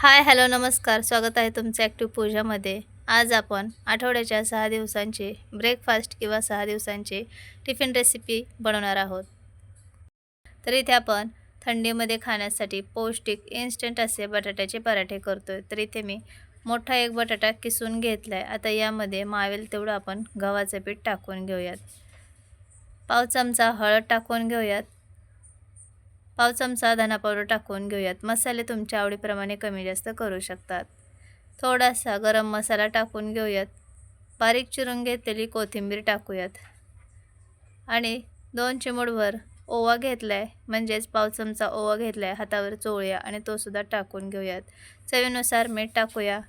Hi hello नमस्कार. स्वागत आहे तुमचं ॲक्टिव्ह पूजामध्ये आज आपण आठवड्याच्या सहा दिवसांचे ब्रेकफास्ट किंवा सहा दिवसांचे टिफिन रेसिपी बनवणार आहोत. तर इथे आपण थंडीमध्ये खाण्यासाठी पौष्टिक इन्स्टंट असे बटाट्याचे पराठे करतो आहे तर इथे मी मोठा एक बटाटा किसून घेतला आहे आता यामध्ये मावेल तेवढं आपण गव्हाचं पीठ टाकून घेऊयात. पाव चमचा हळद टाकून घेऊयात. पाव चमचा धना पावडर टाकून घेऊयात. मसाले तुमच्या आवडीप्रमाणे कमी जास्त करू शकतात. थोडासा गरम मसाला टाकून घेऊयात. बारीक चिरून घेतलेली कोथिंबीर टाकूयात. आणि दोन चिमूडभर ओवा घेतला आहे म्हणजेच पाव चमचा ओवा घेतला आहे हातावर चोळूया आणि तो सुद्धा टाकून घेऊयात. चवीनुसार मीठ टाकूया.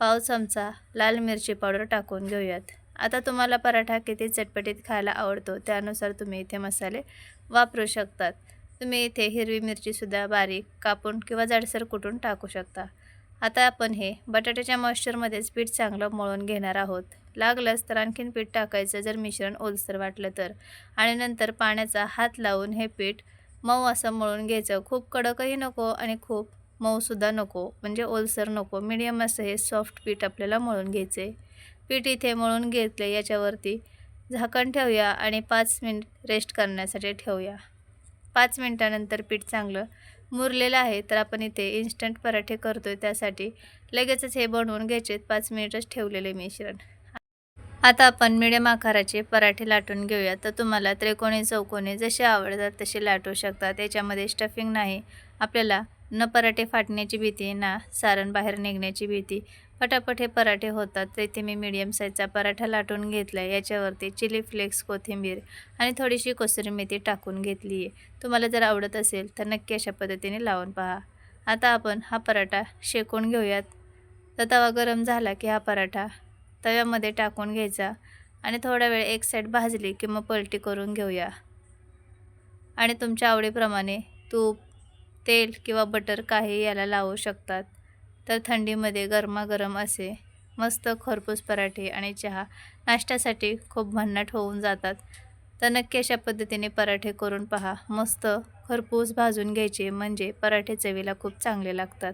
पाव चमचा लाल मिरची पावडर टाकून घेऊयात. आता तुम्हाला पराठा किती चटपटीत खायला आवडतो त्यानुसार तुम्ही इथे मसाले वापरू शकतात. तुम्ही इथे हिरवी मिरचीसुद्धा बारीक कापून किंवा जाडसर कुटून टाकू शकता. आता आपण हे बटाट्याच्या मॉइश्चरमध्येच पीठ चांगलं मळून घेणार आहोत. लागलंच तर आणखीन पीठ टाकायचं जर मिश्रण ओलसर वाटलं तर. आणि नंतर पाण्याचा हात लावून हे पीठ मऊ असं मळून घ्यायचं. खूप कडकही नको आणि खूप मऊसुद्धा नको. म्हणजे ओलसर नको. मिडियम असं हे सॉफ्ट पीठ आपल्याला मळून घ्यायचे. पीठ इथे मळून घेतलं याच्यावरती झाकण ठेवूया आणि पाच मिनिट रेस्ट करण्यासाठी ठेवूया. पाच मिनटानंतर पीठ चांगलं मुरलेलं आहे तर आपण इथे इन्स्टंट पराठे करतो आहे त्यासाठी. लगेचच हे बनवून घ्यायचे पाच मिनिटच ठेवलेले मिश्रण आता आपण मिडियम आकाराचे पराठे लाटून घेऊया. तर तुम्हाला त्रिकोणी चौकोणी जसे आवडतात तसे लाटू शकता. त्याच्यामध्ये स्टफिंग नाही. आपल्याला न पराठे फाटण्याची भीती ना सारण बाहेर निघण्याची भीती पटापट हे पराठे होतात. तर इथे मी मीडियम साईजचा पराठा लाटून घेतला आहे याच्यावरती चिली फ्लेक्स कोथिंबीर आणि थोडीशी कसुरी मेथी टाकून घेतली आहे. तुम्हाला जर आवडत असेल तर नक्की अशा पद्धतीने लावून पहा. आता आपण हा पराठा शेकून घेऊयात. तर तवा गरम झाला की हा पराठा तव्यामध्ये टाकून घ्यायचा आणि थोडा वेळ एक साईड भाजली की मग पलटी करून घेऊया. आणि तुमच्या आवडीप्रमाणे तूप तेल किंवा बटर काही याला लावू शकतात. तर थंडीमध्ये गरमागरम असे मस्त खरपूस पराठे आणि चहा नाश्त्यासाठी खूप भन्नाट होऊन जातात. तर नक्की अशा पद्धतीने पराठे करून पहा. मस्त खरपूस भाजून घ्यायचे म्हणजे पराठे चवीला खूप चांगले लागतात.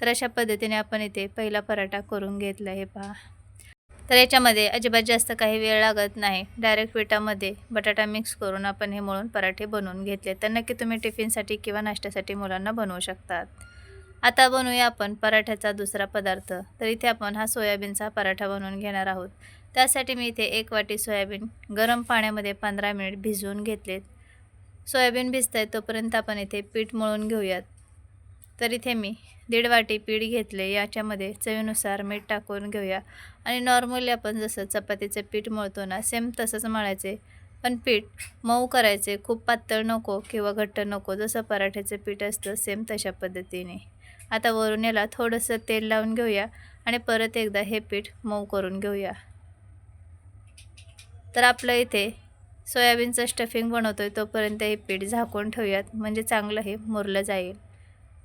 तर अशा पद्धतीने आपण इथे पहिला पराठा करून घेतला हे पहा. तर याच्यामध्ये अजिबात जास्त काही वेळ लागत नाही. डायरेक्ट पिठामध्ये बटाटा मिक्स करून आपण हे मळून पराठे बनवून घेतले. तर नक्की तुम्ही टिफिनसाठी किंवा नाश्त्यासाठी मुलांना बनवू शकतात. आता बनवूया आपण पराठ्याचा दुसरा पदार्थ. तर इथे आपण हा सोयाबीनचा पराठा बनवून घेणार आहोत. त्यासाठी मी इथे एक वाटी सोयाबीन गरम पाण्यामध्ये पंधरा मिनिट भिजवून घेतलेत. सोयाबीन भिजत आहे तोपर्यंत आपण इथे पीठ मळून घेऊयात. तर इथे मी दीड वाटी पीठ घेतले याच्यामध्ये चवीनुसार मीठ टाकून घेऊया. आणि नॉर्मली आपण जसं चपातीचं पीठ मळतो ना सेम तसंच मळायचे. पण पीठ मऊ करायचे खूप पातळ नको किंवा घट्ट नको. जसं पराठ्याचं पीठ असतं सेम तशा पद्धतीने. आता वरून याला थोडंसं तेल लावून घेऊया आणि परत एकदा हे पीठ मऊ करून घेऊया. तर आपलं इथे सोयाबीनचं स्टफिंग बनवतो आहे तोपर्यंत हे पीठ झाकून ठेवूयात म्हणजे चांगलं हे मुरलं जाईल.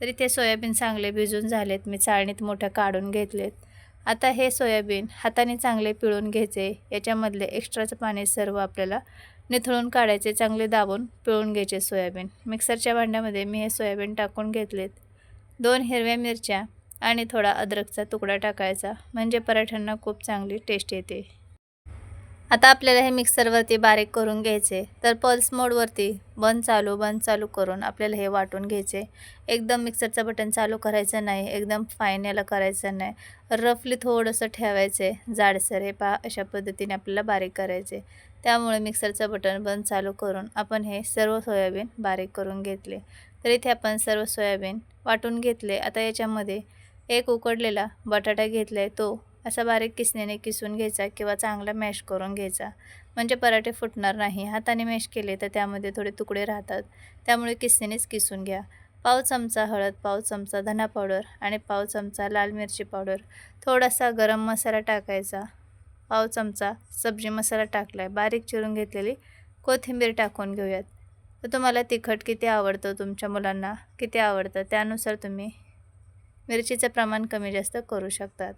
तर इथे सोयाबीन चांगले भिजून झालेत मी चाळणीत मोठ्या काढून घेतलेत. आता हे सोयाबीन हाताने चांगले पिळून घ्यायचे याच्यामधले एक्स्ट्राचं पाणी सर्व आपल्याला निथळून काढायचे चांगले दाबून पिळून घ्यायचे सोयाबीन. मिक्सरच्या भांड्यामध्ये मी हे सोयाबीन टाकून घेतलेत. दोन हिरव्या मिरच्या आणि थोडा अद्रकचा तुकडा टाकायचा. म्हणजे पराठ्यांना खूप चांगली टेस्ट येते. आता आपल्याला हे मिक्सरवरती बारीक करून घ्यायचे. तर पल्स मोडवरती बंद चालू बंद चालू करून आपल्याला हे वाटून घ्यायचे. एकदम मिक्सरचं बटन चालू करायचं नाही. एकदम फाईन याला करायचं नाही. रफली थोडंसं ठेवायचे. जाडसर हे पहा अशा पद्धतीने आपल्याला बारीक करायचे. त्यामुळे मिक्सरचं बटन बंद चालू करून आपण हे सर्व सोयाबीन बारीक करून घेतले. तर इथे आपण सर्व सोयाबीन वाटून घेतले. आता याच्यामध्ये एक उकडलेला बटाटा घेतला आहे तो. असा बारीक किसण्याने किसून घ्यायचा किंवा चांगला मॅश करून घ्यायचा. म्हणजे पराठे फुटणार नाही. हाताने मॅश केले तर त्यामध्ये थोडे तुकडे राहतात. त्यामुळे किसणीनेच किसून घ्या. पाव चमचा हळद पाव चमचा धना पावडर आणि पाव चमचा लाल मिरची पावडर. थोडासा गरम मसाला टाकायचा. पाव चमचा सब्जी मसाला टाकला आहे बारीक चिरून घेतलेली कोथिंबीर टाकून घेऊयात. तर तुम्हाला तिखट किती आवडतं तुमच्या मुलांना? किती आवडतं? त्यानुसार तुम्ही मिरचीचं प्रमाण कमी जास्त करू शकतात.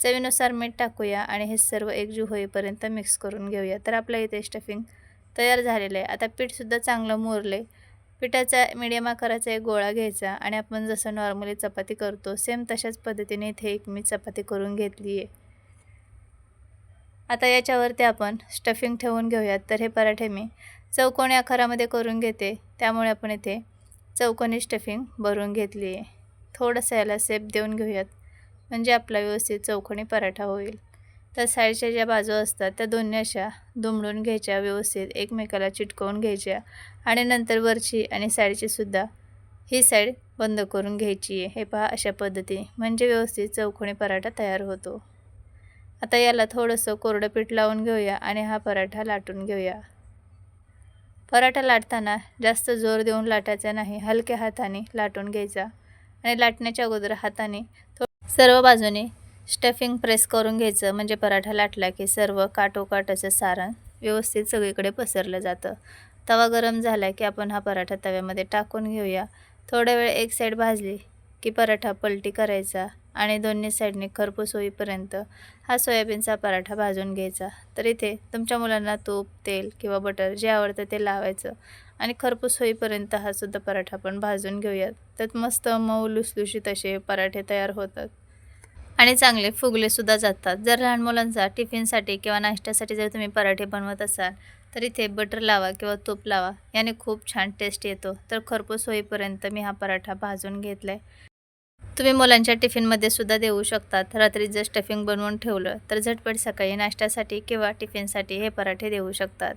चवीनुसार मीठ टाकूया आणि हे सर्व एकजीव होईपर्यंत मिक्स करून घेऊया. तर आपलं इथे स्टफिंग तयार झालेलं आहे. आता पीठसुद्धा चांगलं मुरले. पिठाचा मिडियम आकाराचा एक गोळा घ्यायचा आणि आपण जसं नॉर्मली चपाती करतो सेम तशाच पद्धतीने इथे एक मी चपाती करून घेतली आहे. आता याच्यावरती आपण स्टफिंग ठेवून घेऊयात. तर हे पराठे मी चौकोनी आकारामध्ये करून घेते. त्यामुळे आपण इथे चौकोनी स्टफिंग भरून घेतली आहे. थोडंसं याला सेप देऊन घेऊयात. म्हणजे आपला व्यवस्थित चौकोनी पराठा होईल. तर साईडच्या ज्या बाजू असतात त्या दोन्ही अशा दुमडून घ्यायच्या व्यवस्थित एकमेकाला चिटकवून घ्यायच्या. आणि नंतर वरची आणि साईडची सुद्धा ही साईड बंद करून घ्यायची आहे. हे पहा अशा पद्धतीने म्हणजे व्यवस्थित चौकोनी पराठा तयार होतो. आता याला थोडंसं कोरडं पीठ लावून घेऊया आणि हा पराठा लाटून घेऊया. पराठा लाटताना जास्त जोर देऊन लाटायचा नाही. हलक्या हाताने लाटून घ्यायचा आणि लाटण्याच्या अगोदर हाताने थो सर्व बाजूने स्टफिंग प्रेस करून घ्यायचं. म्हणजे पराठा लाटला की सर्व काटोकाट असं सारण व्यवस्थित सगळीकडे पसरलं जातं. तवा गरम झाला की आपण हा पराठा तव्यामध्ये टाकून घेऊया. थोड्या वेळ एक साईड भाजली की पराठा पलटी करायचा आणि दोन्ही साईडने खरपूस होईपर्यंत हा सोयाबीनचा पराठा भाजून घ्यायचा. तर इथे तुमच्या मुलांना तूप तेल किंवा बटर जे आवडतं ते लावायचं आणि खरपूस होईपर्यंत हा सुद्धा पराठा आपण भाजून घेऊयात. त्यात मस्त मऊ लुसलुशीत असे पराठे तयार होतात. आणि चांगले फुगलेसुद्धा जातात. जर लहान मुलांचा टिफिनसाठी किंवा नाश्त्यासाठी जर तुम्ही पराठे बनवत असाल तर इथे बटर लावा किंवा तूप लावा. याने खूप छान टेस्ट येतो. तर खरपूस होईपर्यंत मी हा पराठा भाजून घेतला आहे तुम्ही मुलांच्या टिफिनमध्ये सुद्धा देऊ शकतात. रात्री जर स्टफिंग बनवून ठेवलं तर झटपट सकाळी नाश्त्यासाठी किंवा टिफिनसाठी हे पराठे देऊ शकतात.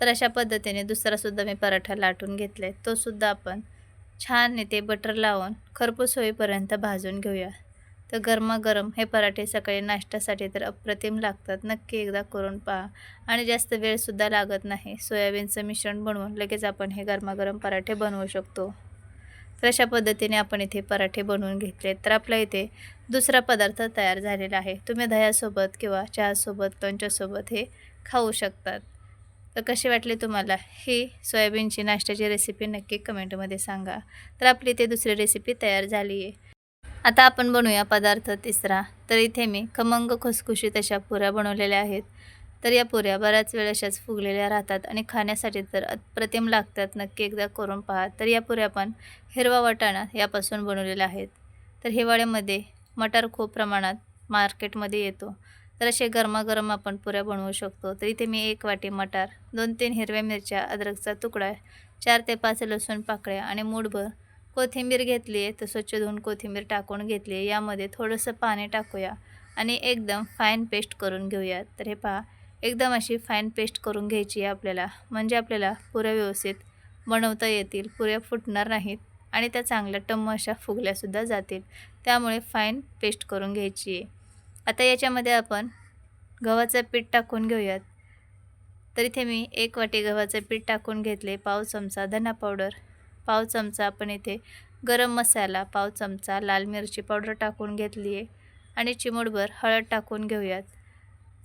तर अशा पद्धतीने दुसरासुद्धा मी पराठा लाटून घेतला आहे तोसुद्धा आपण छान येते बटर लावून खरपूस होईपर्यंत भाजून घेऊया. तर गरमागरम हे पराठे सकाळी नाश्त्यासाठी तर अप्रतिम लागतात. नक्की एकदा करून पहा. आणि जास्त वेळसुद्धा लागत नाही. सोयाबीनचं मिश्रण बनवून लगेच आपण हे गरमागरम पराठे बनवू शकतो. तर अशा पद्धतीने आपण इथे पराठे बनवून घेतले. तर आपल्या इथे दुसरा पदार्थ तयार झालेला आहे. तुम्ही दह्यासोबत किंवा चहासोबत लोणच्यासोबत हे खाऊ शकतात. तर कसे वाटले तुम्हाला? ही सोयाबीनची नाश्त्याची रेसिपी नक्की कमेंटमध्ये सांगा. तर आपली इथे दुसरी रेसिपी तयार झाली आहे आता आपण बनवूया पदार्थ तिसरा. तर इथे मी खमंग खुसखुशीत अशा पुऱ्या बनवलेल्या आहेत. तर या पुऱ्या बऱ्याच वेळ अशाच फुगलेल्या राहतात आणि खाण्यासाठी तर अप्रतिम लागतात. नक्की एकदा करून पहा. तर या पुऱ्या पण हिरवा वाटाणा यापासून बनवलेल्या आहेत. तर हिवाळ्यामध्ये मटार खूप प्रमाणात मार्केटमध्ये येतो. तर असे गरमागरम आपण पुऱ्या बनवू शकतो. तर इथे मी एक वाटी मटार दोन तीन हिरव्या मिरच्या अद्रकचा तुकडा चार ते पाच लसूण पाकळ्या आणि मूठभर कोथिंबीर घेतली आहे. तर स्वच्छ धुवून कोथिंबीर टाकून घेतली आहे. यामध्ये थोडंसं पाणी टाकूया आणि एकदम फाईन पेस्ट करून घेऊया तर हे पहा एकदम अशी फाईन पेस्ट करून घ्यायची आहे आपल्याला. म्हणजे आपल्याला पुऱ्या व्यवस्थित बनवता येतील पुऱ्या फुटणार नाहीत आणि त्या चांगल्या टम्म अशा फुगल्यासुद्धा जातील. त्यामुळे फाईन पेस्ट करून घ्यायची आहे. आता याच्यामध्ये आपण गव्हाचं पीठ टाकून घेऊयात. तर इथे मी एक वाटी गव्हाचं पीठ टाकून घेतले पाव चमचा धना पावडर पाव चमचा आपण इथे गरम मसाला पाव चमचा लाल मिरची पावडर टाकून घेतली आहे. आणि चिमूटभर हळद टाकून घेऊयात.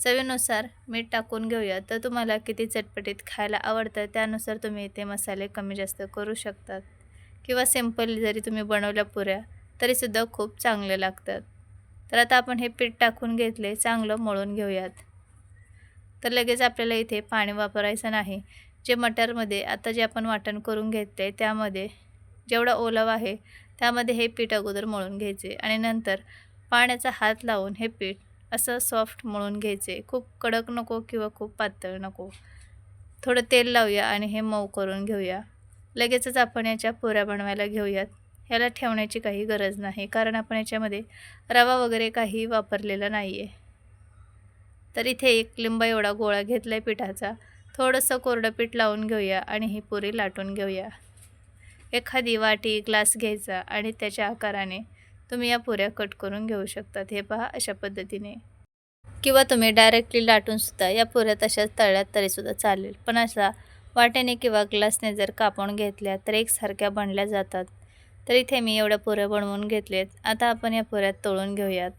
चवीनुसार मीठ टाकून घेऊयात तर तुम्हाला किती चटपटीत खायला आवडतं त्यानुसार तुम्ही इथे मसाले कमी जास्त करू शकतात. किंवा सिंपल जरी तुम्ही बनवल्या पुऱ्या तरीसुद्धा खूप चांगले लागतात. तर आता आपण हे पीठ टाकून घेतले चांगलं मळून घेऊयात. तर लगेच आपल्याला इथे पाणी वापरायचं नाही. जे मटरमध्ये आता जे आपण वाटण करून घेतले त्यामध्ये जेवढा ओलावा आहे त्यामध्ये हे पीठ अगोदर मळून घ्यायचे आणि नंतर पाण्याचा हात लावून हे पीठ असं सॉफ्ट मळून घ्यायचे. खूप कडक नको किंवा खूप पातळ नको. थोडं तेल लावूया आणि हे मऊ करून घेऊया. लगेचच आपण याच्या पुऱ्या बनवायला घेऊयात. ह्याला ठेवण्याची काही गरज नाही कारण आपण याच्यामध्ये रवा वगैरे काही वापरलेला नाही आहे तर इथे एक लिंबा एवढा गोळा घेतला आहे पिठाचा. थोडंसं कोरडं पीठ लावून घेऊया आणि ही पुरी लाटून घेऊया. एखादी वाटी ग्लास घ्यायचा आणि त्याच्या आकाराने तुम्ही या पुऱ्या कट करून घेऊ शकतात हे पहा अशा पद्धतीने. किंवा तुम्ही डायरेक्टली लाटूनसुद्धा या पुऱ्या तशाच तळल्यात तरीसुद्धा चालेल. पण असा वाट्याने किंवा ग्लासने जर कापून घेतल्या तर एकसारख्या बनल्या जातात. तर इथे मी एवढ्या पुऱ्या बनवून घेतलेत. आता आपण या पुऱ्यात तळून घेऊयात.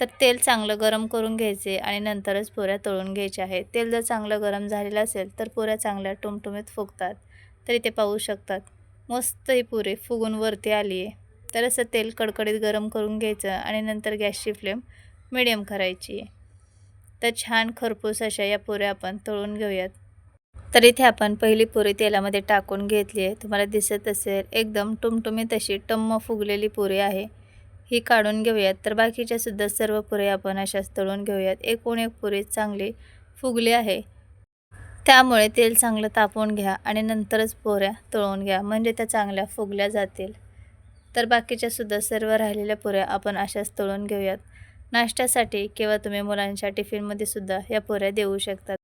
तर तेल चांगलं गरम करून घ्यायचे आणि नंतरच पुऱ्या तळून घ्यायच्या आहेत. तेल जर चांगलं गरम झालेलं असेल तर पुऱ्या चांगल्या टुमटुमीत फुगतात. तर इथे पाहू शकतात. मस्त ही पुरी फुगून वरती आली आहे तर असं तेल कडकडीत गरम करून घ्यायचं आणि नंतर गॅसची फ्लेम मिडियम करायची. आहे तर छान खरपूस अशा या पुऱ्या आपण तळून घेऊयात. तर इथे आपण पहिली पुरी तेलामध्ये टाकून घेतली आहे. तुम्हाला दिसत असेल एकदम टुमटुमीत अशी टम्म फुगलेली पुरी आहे. ही काढून घेऊयात. तर बाकीच्या सुद्धा सर्व पुऱ्या आपण अशाच तळून घेऊयात. एकूण एक पुरी चांगली फुगली आहे. त्यामुळे तेल चांगलं तापवून घ्या आणि नंतरच पोऱ्या तळून घ्या. म्हणजे त्या चांगल्या फुगल्या जातील. तर बाकीच्या सुद्धा सर्व राहिलेल्या पुऱ्या आपण अशाच तळून घेऊयात. नाश्त्यासाठी किंवा तुम्ही मुलांच्या टिफिनमध्ये सुद्धा या पुऱ्या देऊ शकतात.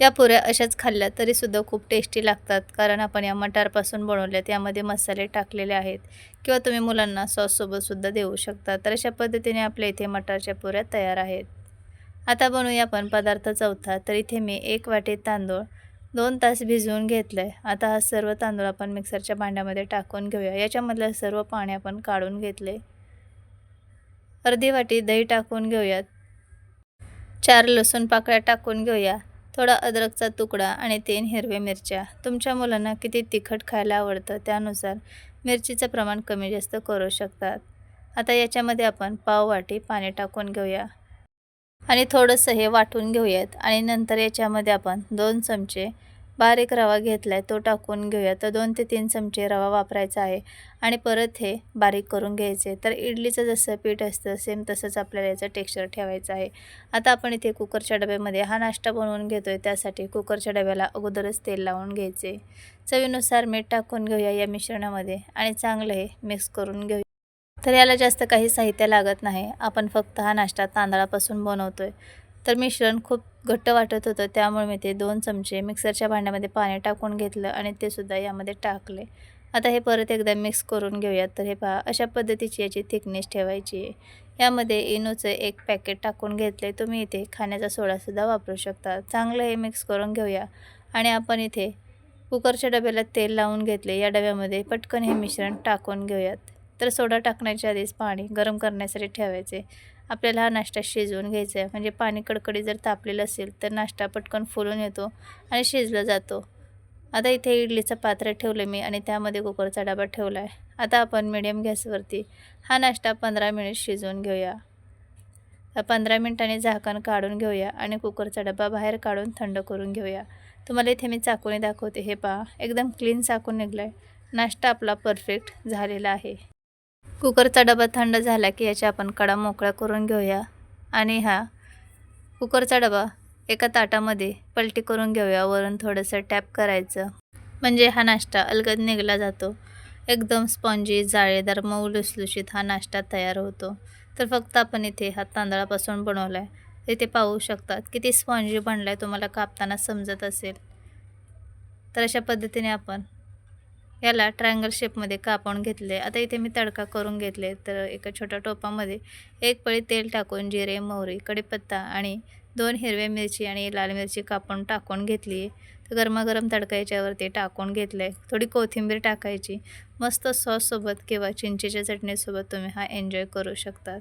या पुऱ्या अशाच खाल्ल्या तरीसुद्धा खूप टेस्टी लागतात कारण आपण या मटारपासून बनवल्यात यामध्ये मसाले टाकलेले आहेत किंवा तुम्ही मुलांना सॉससोबतसुद्धा देऊ शकता. तर अशा पद्धतीने आपल्या इथे मटारच्या पुऱ्या तयार आहेत. आता बनवूया आपण पदार्थ चौथा तर इथे मी एक वाटी तांदूळ दोन तास भिजवून घेतलं आहे आता हा सर्व तांदूळ आपण मिक्सरच्या भांड्यामध्ये टाकून घेऊया. याच्यामधलं सर्व पाणी आपण काढून घेतले अर्धी वाटी दही टाकून घेऊयात. चार लसूण पाकळ्या टाकून घेऊया. थोडा अद्रकचा तुकडा आणि तीन हिरव्या मिरच्या. तुमच्या मुलांना किती तिखट खायला आवडतं त्यानुसार मिरचीचं प्रमाण कमी जास्त करू शकतात. आता याच्यामध्ये आपण पाव वाटी पाणी टाकून घेऊया. आणि थोडंसं हे वाटून घेऊयात. आणि नंतर याच्यामध्ये आपण दोन चमचे बारीक रवा घेतला आहे तो टाकून घेऊया तर दोन ते तीन चमचे रवा वापरायचा आहे. आणि परत हे बारीक करून घ्यायचे. तर इडलीचं जसं पीठ असतं सेम तसंच आपल्याला याचं टेक्स्चर ठेवायचं आहे. आता आपण इथे कुकरच्या डब्यामध्ये हा नाश्ता बनवून घेतो आहे त्यासाठी कुकरच्या डब्याला अगोदरच तेल लावून घ्यायचे. चवीनुसार मीठ टाकून घेऊया या मिश्रणामध्ये. आणि चांगलं हे मिक्स करून घेऊया. तर याला जास्त काही साहित्य लागत नाही. आपण फक्त हा नाश्ता तांदळापासून बनवतो आहे तर मिश्रण खूप घट्ट वाटत होतं. त्यामुळे मी ते दोन चमचे मिक्सरच्या भांड्यामध्ये पाणी टाकून घेतलं आणि ते सुद्धा यामध्ये टाकले. आता हे परत एकदा मिक्स करून घेऊयात. तर हे पहा अशा पद्धतीची याची थिकनेस ठेवायची आहे. यामध्ये इनोचं एक पॅकेट टाकून घेतले तुम्ही इथे खाण्याचा सोडासुद्धा वापरू शकता. चांगलं हे मिक्स करून घेऊया. आणि आपण इथे कुकरच्या डब्याला तेल लावून घेतले या डब्यामध्ये पटकन हे मिश्रण टाकून घेऊयात. तर सोडा टाकण्याच्या आधीच पाणी गरम करण्यासाठी ठेवायचे. आपल्याला हा नाश्ता शिजवून घ्यायचा आहे. म्हणजे पाणी कडकडी जर तापलेलं असेल तर नाश्ता पटकन फुलून येतो आणि शिजला जातो. आता इथे इडलीचं पात्र ठेवलं मी आणि त्यामध्ये कुकरचा डबा ठेवला आहे आता आपण मिडियम गॅसवरती हा नाश्ता पंधरा मिनिट शिजवून घेऊया. पंधरा मिनिटांनी झाकण काढून घेऊया आणि कुकरचा डबा बाहेर काढून थंड करून घेऊया. तुम्हाला इथे मी चाकूने दाखवते. हे पहा एकदम क्लीन चाकून निघलं आहे नाश्ता आपला परफेक्ट झालेला आहे. कुकरचा डबा थंड झाला की याच्या आपण कडा मोकळा करून घेऊया. आणि हा कुकरचा डबा एका ताटामध्ये पलटी करून घेऊया. वरून थोडंसं टॅप करायचं. म्हणजे हा नाश्ता अलगद निघला जातो. एकदम स्पॉन्जी जाळेदार मऊ लुसलुशीत हा नाश्ता तयार होतो. तर फक्त आपण इथे हा तांदळापासून बनवला आहे इथे पाहू शकतात किती स्पॉन्जी बनला आहे तुम्हाला कापताना समजत असेल. तर अशा पद्धतीने आपण याला ट्रायंगल शेपमध्ये कापून घेतले. आता इथे मी तडका करून घेतले तर एका छोट्या टोपामध्ये एक पळी तेल टाकून जिरे मोहरी कढीपत्ता आणि दोन हिरव्या मिरची आणि लाल मिरची कापून टाकून घेतली. तर गरमागरम तडका याच्यावरती टाकून घेतलं. आहे थोडी कोथिंबीर टाकायची. मस्त सॉससोबत किंवा चिंचेच्या चटणीसोबत तुम्ही हा एन्जॉय करू शकतात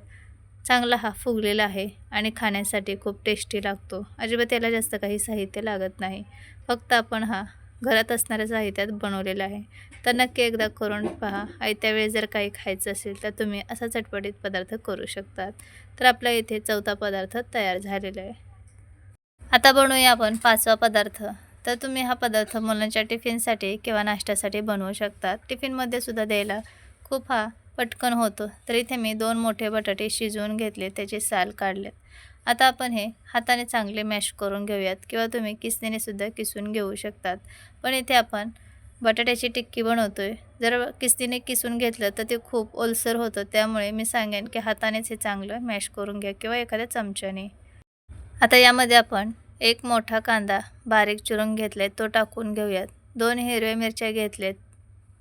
चांगला हा फुगलेला आहे आणि खाण्यासाठी खूप टेस्टी लागतो. अजिबात याला जास्त काही साहित्य लागत नाही. फक्त आपण हा घरात असणाऱ्या साहित्यात बनवलेला आहे. तर नक्की एकदा करून पहा. आयत्या वेळेस जर काही खायचं असेल तर तुम्ही असा चटपटीत पदार्थ करू शकतात. तर आपल्या इथे चौथा पदार्थ तयार झालेला आहे. आता बनवूया आपण पाचवा पदार्थ. तर तुम्ही हा पदार्थ मुलांच्या टिफिनसाठी किंवा नाश्त्यासाठी बनवू शकता टिफिनमध्ये सुद्धा द्यायला खूप हा पटकन होतो. तर इथे मी दोन मोठे बटाटे शिजवून घेतले त्याचे साल काढलेत आता आपण हे हाताने चांगले मॅश करून घेऊयात किंवा तुम्ही किसणीने सुद्धा किसून घेऊ शकतात. पण इथे आपण बटाट्याची टिक्की बनवतो आहे जर किस्तीने किसून घेतलं तर ते खूप ओलसर होतं. त्यामुळे मी सांगेन की हातानेच हे चांगलं मॅश करून घ्या किंवा एखाद्या चमच्याने. आता यामध्ये आपण एक मोठा कांदा बारीक चिरून घेतलेत तो टाकून घेऊयात. दोन हिरव्या मिरच्या घेतल्यात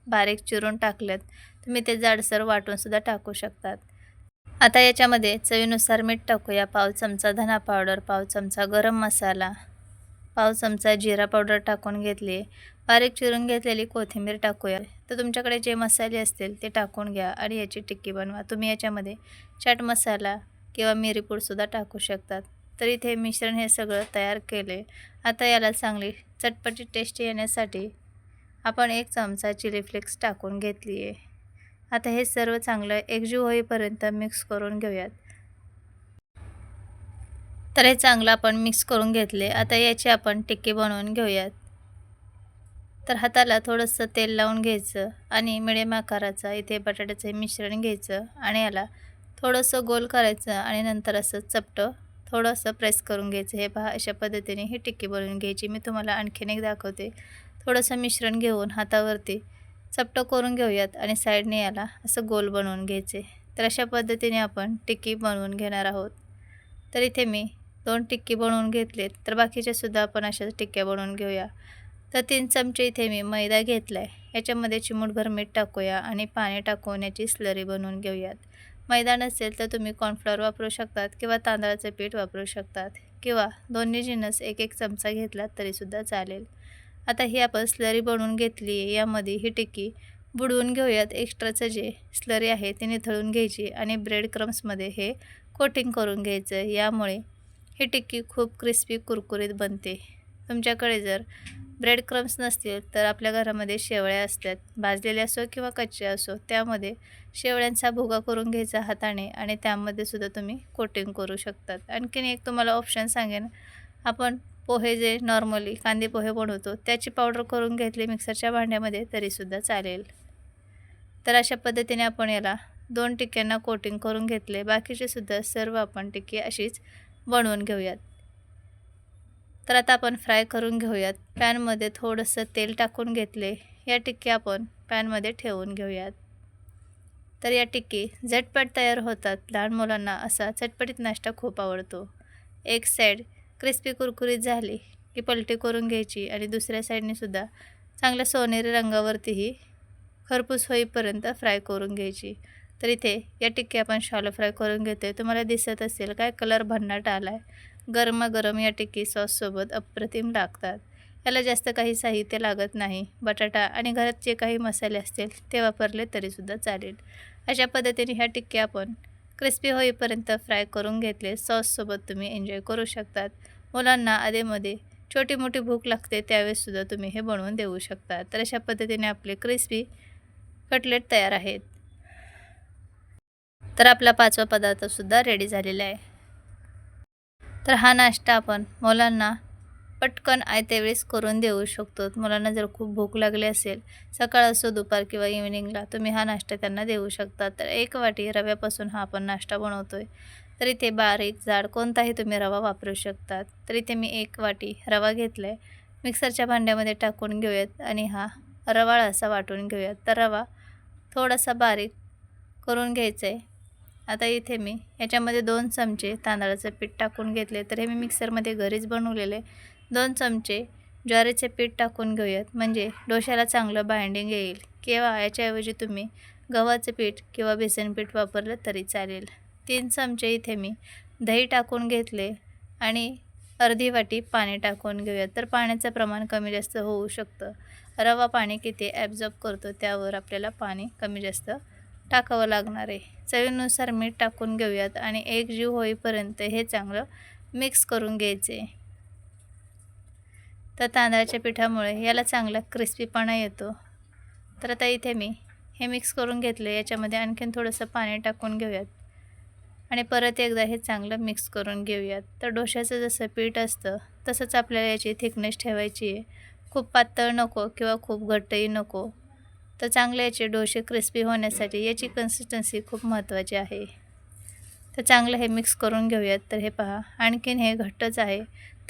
बारीक चिरून टाकल्यात. तुम्ही ते जाडसर वाटूनसुद्धा टाकू शकतात. आता याच्यामध्ये चवीनुसार मीठ टाकूया. पाव चमचा धना पावडर पाव चमचा गरम मसाला पाव चमचा जिरा पावडर टाकून घेतली. बारीक चिरून घेतलेली कोथिंबीर टाकूया. तर तुमच्याकडे जे मसाले असतील ते टाकून घ्या आणि याची टिक्की बनवा. तुम्ही याच्यामध्ये चाट मसाला किंवा मिरीपूडसुद्धा टाकू शकतात. तर इथे मिश्रण हे सगळं तयार केले. आता याला चांगली चटपटी टेस्ट येण्यासाठी आपण एक चमचा चिली फ्लेक्स टाकून घेतली आहे आता हे सर्व चांगलं एकजीव होईपर्यंत मिक्स करून घेऊयात. तर हे चांगलं आपण मिक्स करून घेतले. आता याची आपण टिक्की बनवून घेऊयात. तर हाताला थोडंसं तेल लावून घ्यायचं आणि मिडियम आकाराचं इथे बटाट्याचं हे मिश्रण घ्यायचं आणि याला थोडंसं गोल करायचं आणि नंतर असं चपटं थोडंसं प्रेस करून घ्यायचं. हे पहा अशा पद्धतीने ही टिक्की बनवून घ्यायची. मी तुम्हाला आणखीन एक दाखवते. थोडंसं मिश्रण घेऊन हातावरती चपटं करून घेऊयात आणि साईडने याला असं गोल बनवून घ्यायचे. तर अशा पद्धतीने आपण टिक्की बनवून घेणार आहोत. तर इथे मी दोन टिक्की बनवून घेतलेत. तर बाकीच्यासुद्धा आपण अशाच टिक्क्या बनवून घेऊया. तर तीन चमचे इथे मी मैदा घेतला आहे याच्यामध्ये चिमूटभर मीठ टाकूया आणि पाणी टाकून याची स्लरी बनवून घेऊयात. मैदा नसेल तर तुम्ही कॉर्नफ्लॉवर वापरू शकतात किंवा तांदळाचं पीठ वापरू शकतात किंवा दोन्ही जिन्नस एक एक चमचा घेतला तरीसुद्धा चालेल. आता ही आपण स्लरी बनवून घेतली आहे. यामध्ये ही टिक्की बुडवून घेऊयात. एक्स्ट्राचं जे स्लरी आहे ते निथळून घ्यायची आणि ब्रेड क्रम्समध्ये हे कोटिंग करून घ्यायचं. यामुळे ही टिक्की खूप क्रिस्पी कुरकुरीत बनते. तुमच्याकडे जर ब्रेड क्रम्स नसतील तर आपल्या घरामध्ये शेवळ्या असतात. भाजलेल्या असो किंवा कच्च्या असो त्यामध्ये शेवळ्यांचा भुगा करून घ्यायचा हाताने आणि त्यामध्ये सुद्धा तुम्ही कोटिंग करू शकतात. आणखीन एक तुम्हाला ऑप्शन सांगेन. आपण पोहे जे नॉर्मली कांदे पोहे बनवतो त्याची पावडर करून घेतली मिक्सरच्या भांड्यामध्ये तरीसुद्धा चालेल. तर अशा पद्धतीने आपण याला दोन टिक्क्यांना कोटिंग करून घेतले. बाकीचे सुद्धा सर्व आपण टिक्की अशीच बनवून घेऊयात. तर आता आपण फ्राय करून घेऊयात. पॅनमध्ये थोडंसं तेल टाकून घेतले. या टिक्की आपण पॅनमध्ये ठेवून घेऊयात. तर या टिक्की झटपट तयार होतात. लहान मुलांना असा चटपटीत नाश्ता खूप आवडतो. एक साईड क्रिस्पी कुरकुरीत झाली की पलटी करून घ्यायची आणि दुसऱ्या साईडने सुद्धा चांगल्या सोनेरी रंगावरतीही खरपूस होईपर्यंत फ्राय करून घ्यायची. तर इथे या टिक्की आपण शालो फ्राय करून घेतो आहे तुम्हाला दिसत असेल काय कलर भन्नाट आला आहे गरमागरम या टिक्की सॉससोबत अप्रतिम लागतात. याला जास्त काही साहित्य लागत नाही. बटाटा आणि घरात जे काही मसाले असतील ते वापरले तरीसुद्धा चालेल. अशा पद्धतीने ह्या टिक्की आपण क्रिस्पी होईपर्यंत फ्राय करून घेतले. सॉससोबत तुम्ही एन्जॉय करू शकतात. मुलांना आधेमध्ये छोटी मोठी भूक लागते त्यावेळेससुद्धा तुम्ही हे बनवून देऊ शकता. तर अशा पद्धतीने आपले क्रिस्पी कटलेट तयार आहेत. तर आपला पाचवा पदार्थसुद्धा रेडी झालेला आहे. तर हा नाश्ता आपण मुलांना पटकन आयत्यावेळेस करून देऊ शकतो. मुलांना जर खूप भूक लागली असेल सकाळ असो दुपार किंवा इव्हिनिंगला तुम्ही हा नाश्ता त्यांना देऊ शकता. तर एक वाटी रव्यापासून हा आपण नाश्ता बनवतो आहे तर इथे बारीक जाड कोणताही तुम्ही रवा वापरू शकतात तर इथे मी एक वाटी रवा घेतला आहे मिक्सरच्या भांड्यामध्ये टाकून घेऊयात आणि हा रवाळा असा वाटून घेऊयात. तर रवा थोडासा बारीक करून घ्यायचा आहे आता इथे मी याच्यामध्ये दोन चमचे तांदळाचं पीठ टाकून घेतले. तर हे मी मिक्सरमध्ये घरीच बनवलेले दोन चमचे ज्वारीचे पीठ टाकून घेऊयात. म्हणजे डोशाला चांगलं बाइंडिंग येईल. किंवा याच्याऐवजी तुम्ही गव्हाचं पीठ किंवा बेसन पीठ वापरलं तरी चालेल. तीन चमचे इथे मी दही टाकून घेतले आणि अर्धी वाटी पाणी टाकून घेऊयात. तर पाण्याचं प्रमाण कमी जास्त होऊ शकतं. रवा पाणी किती ॲब्झॉर्ब करतो त्यावर आपल्याला पाणी कमी जास्त टाकावं लागणार आहे. चवीनुसार मीठ टाकून घेऊयात आणि एक जीव होईपर्यंत हे चांगलं मिक्स करून घ्यायचे. तर तांदळाच्या पिठामुळे याला चांगला क्रिस्पीपणा येतो. तर आता इथे मी हे मिक्स करून घेतले याच्यामध्ये आणखीन थोडंसं पाणी टाकून घेऊयात. आणि परत एकदा हे चांगलं मिक्स करून घेऊयात. तर डोश्याचं जसं पीठ असतं तसंच आपल्याला याची थिकनेस ठेवायची आहे. खूप पातळ नको किंवा खूप घट्टही नको. तर चांगले याचे डोसे क्रिस्पी होण्यासाठी याची कन्सिस्टन्सी खूप महत्त्वाची आहे. तर चांगलं हे मिक्स करून घेऊयात. तर हे पहा आणखीन हे घट्टच आहे.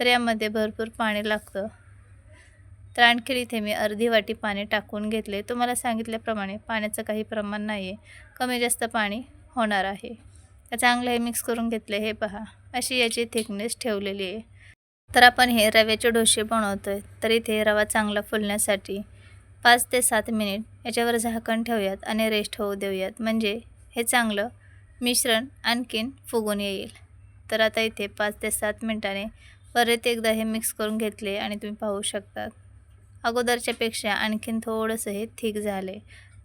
तर यामध्ये भरपूर पाणी लागतं. तर आणखी इथे मी अर्धी वाटी पाणी टाकून घेतले. तुम्हाला सांगितल्याप्रमाणे पाण्याचं काही प्रमाण नाही आहे कमी जास्त पाणी होणार आहे. तर चांगलं हे मिक्स करून घेतले. हे पहा अशी याची थिकनेस ठेवलेली आहे. तर आपण हे रव्याचे डोसे बनवतो आहे तर इथे रवा चांगला फुलण्यासाठी पाच ते सात मिनिट याच्यावर झाकण ठेवूयात आणि रेस्ट होऊ देऊयात. म्हणजे हे चांगलं मिश्रण आणखीन फुगून येईल. तर आता इथे पाच ते सात मिनटाने परत एकदा हे मिक्स करून घेतले आणि तुम्ही पाहू शकतात. अगोदरच्यापेक्षा आणखीन थोडंसं हे थिक झाले.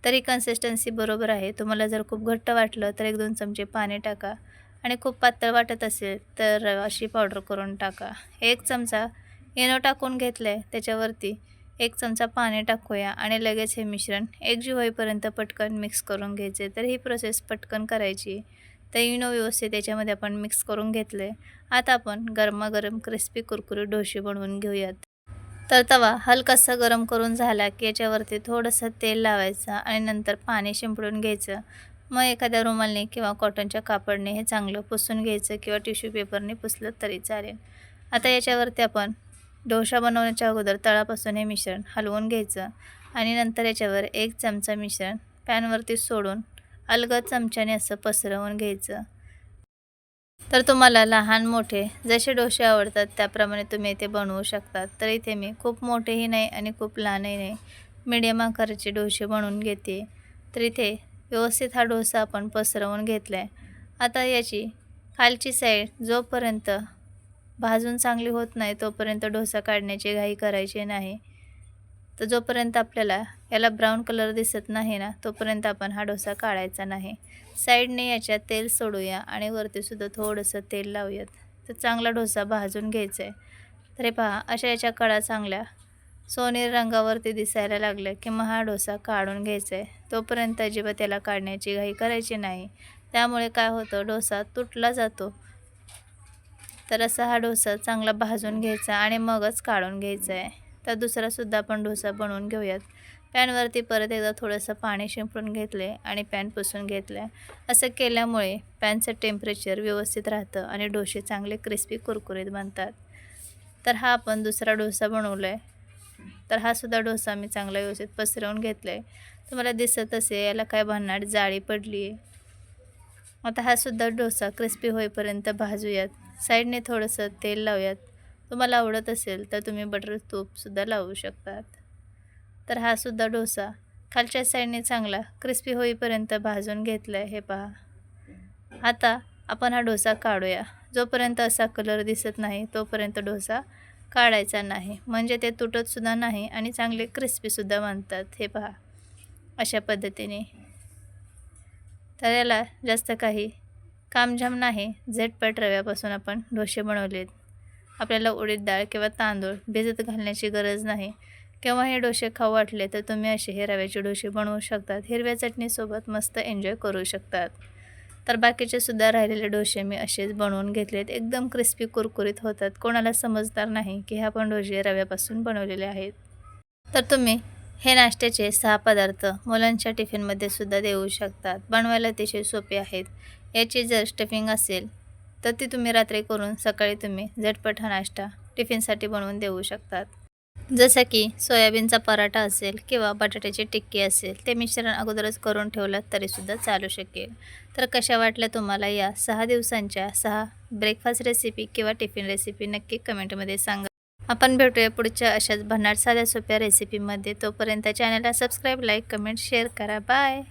तरी कन्सिस्टन्सी बरोबर आहे. तुम्हाला जर खूप घट्ट वाटलं तर एक दोन चमचे पाणी टाका. आणि खूप पातळ वाटत असेल तर अशी पावडर करून टाका. एक चमचा इनो टाकून घेतलं आहे त्याच्यावरती एक चमचा पाणी टाकूया आणि लगेच हे मिश्रण एकजीव होईपर्यंत पटकन मिक्स करून घ्यायचे. तर ही प्रोसेस पटकन करायची. तर इनो व्यवस्थित त्याच्यामध्ये आपण मिक्स करून घेतले आता आपण गरमागरम क्रिस्पी कुरकुरे डोसे बनवून घेऊयात. तर तवा हलकासा गरम करून झाला की याच्यावरती थोडंसं तेल लावायचं आणि नंतर पाणी शिंपडून घ्यायचं. मग एखाद्या रुमालने किंवा कॉटनच्या कापडने हे चांगलं पुसून घ्यायचं किंवा टिश्यू पेपरने पुसलं तरी चालेल. आता याच्यावरती आपण डोसा बनवण्याच्या अगोदर तळापासून हे मिश्रण हलवून घ्यायचं आणि नंतर याच्यावर एक चमचा मिश्रण पॅनवरती सोडून अलगद चमच्याने असं पसरवून घ्यायचं. तर तुम्हाला लहान मोठे जसे डोसे आवडतात त्याप्रमाणे तुम्ही इथे बनवू शकतात तर इथे मी खूप मोठेही नाही आणि खूप लहानही नाही मीडियम आकाराचे डोसे बनवून घेते. तर इथे व्यवस्थित हा डोसा आपण पसरवून घेतला आहे आता याची खालची साईड जोपर्यंत भाजून चांगली होत नाही तोपर्यंत डोसा काढण्याची घाई करायची नाही. तर जोपर्यंत आपल्याला याला ब्राऊन कलर दिसत नाही ना तोपर्यंत आपण हा डोसा काढायचा नाही. साईडने याच्यात तेल सोडूया आणि वरतीसुद्धा थोडंसं तेल लावूयात. तर चांगला डोसा भाजून घ्यायचा आहे तर हे पहा अशा याच्या कडा चांगल्या सोनेरी रंगावरती दिसायला लागल्या की मग हा डोसा काढून घ्यायचा आहे तोपर्यंत अजिबात त्याला काढण्याची घाई करायची नाही. त्यामुळे काय होतं डोसा तुटला जातो. तर असा हा डोसा चांगला भाजून घ्यायचा आणि मगच काढून घ्यायचा आहे तर दुसरासुद्धा आपण डोसा बनवून घेऊयात. पॅनवरती परत एकदा थोडंसं पाणी शिंपडून घेतले आणि पॅन पुसून घेतले. असं केल्यामुळे पॅनचं टेम्परेचर व्यवस्थित राहतं आणि डोसे चांगले क्रिस्पी कुरकुरीत बनतात. तर हा आपण दुसरा डोसा बनवला आहे तर हा सुद्धा डोसा मी चांगला व्यवस्थित पसरवून घेतला आहे तुम्हाला दिसत असे याला काय भन्नाट जाळी पडली आहे आता हा सुद्धा डोसा क्रिस्पी होईपर्यंत भाजूयात. साईडने थोडंसं तेल लावूयात. तुम्हाला आवडत असेल तर तुम्ही बटर तूपसुद्धा लावू शकतात. तर हा सुद्धा डोसा. खालच्या साईडने चांगला क्रिस्पी होईपर्यंत भाजून घेतला आहे हे पहा. आता आपण हा डोसा काढूया. जोपर्यंत असा कलर दिसत नाही तोपर्यंत डोसा काढायचा नाही. म्हणजे ते तुटतसुद्धा नाही आणि चांगले क्रिस्पीसुद्धा बनतात हे पहा. अशा पद्धतीने. तर याला जास्त काही कामझाम नाही झटपट रव्यापासून आपण डोसे बनवलेत. आपल्याला उडीद डाळ किंवा तांदूळ भिजत घालण्याची गरज नाही. किंवा हे डोसे खाऊ वाटले तर तुम्ही असे हे रव्याचे डोसे बनवू शकतात. हिरव्या चटणीसोबत मस्त एन्जॉय करू शकतात. तर बाकीचे सुद्धा राहिलेले डोसे मी असेच बनवून घेतलेत. एकदम क्रिस्पी कुरकुरीत होतात. कोणाला समजणार नाही की ह्या पण डोसे रव्यापासून बनवलेले आहेत. तर तुम्ही हे नाश्त्याचे सहा पदार्थ मुलांच्या टिफिनमध्ये सुद्धा देऊ शकतात. बनवायला अतिशय सोपे आहेत. याची जर स्टफिंग असेल तर ती तुम्ही रात्री करून सकाळी तुम्ही झटपट हा नाश्ता टिफिनसाठी बनवून देऊ शकतात. जसं की सोयाबीनचा पराठा असेल किंवा बटाट्याची टिक्की असेल ते मिश्रण अगोदरच करून ठेवलं तरीसुद्धा चालू शकेल. तर कशा वाटल्या तुम्हाला या सहा दिवसांच्या सहा ब्रेकफास्ट रेसिपी किंवा टिफिन रेसिपी नक्की कमेंटमध्ये सांगा. आपण भेटूया पुढच्या अशाच भन्नाट साध्या सोप्या रेसिपीमध्ये तोपर्यंत चॅनलला सबस्क्राईब लाईक कमेंट शेअर करा. बाय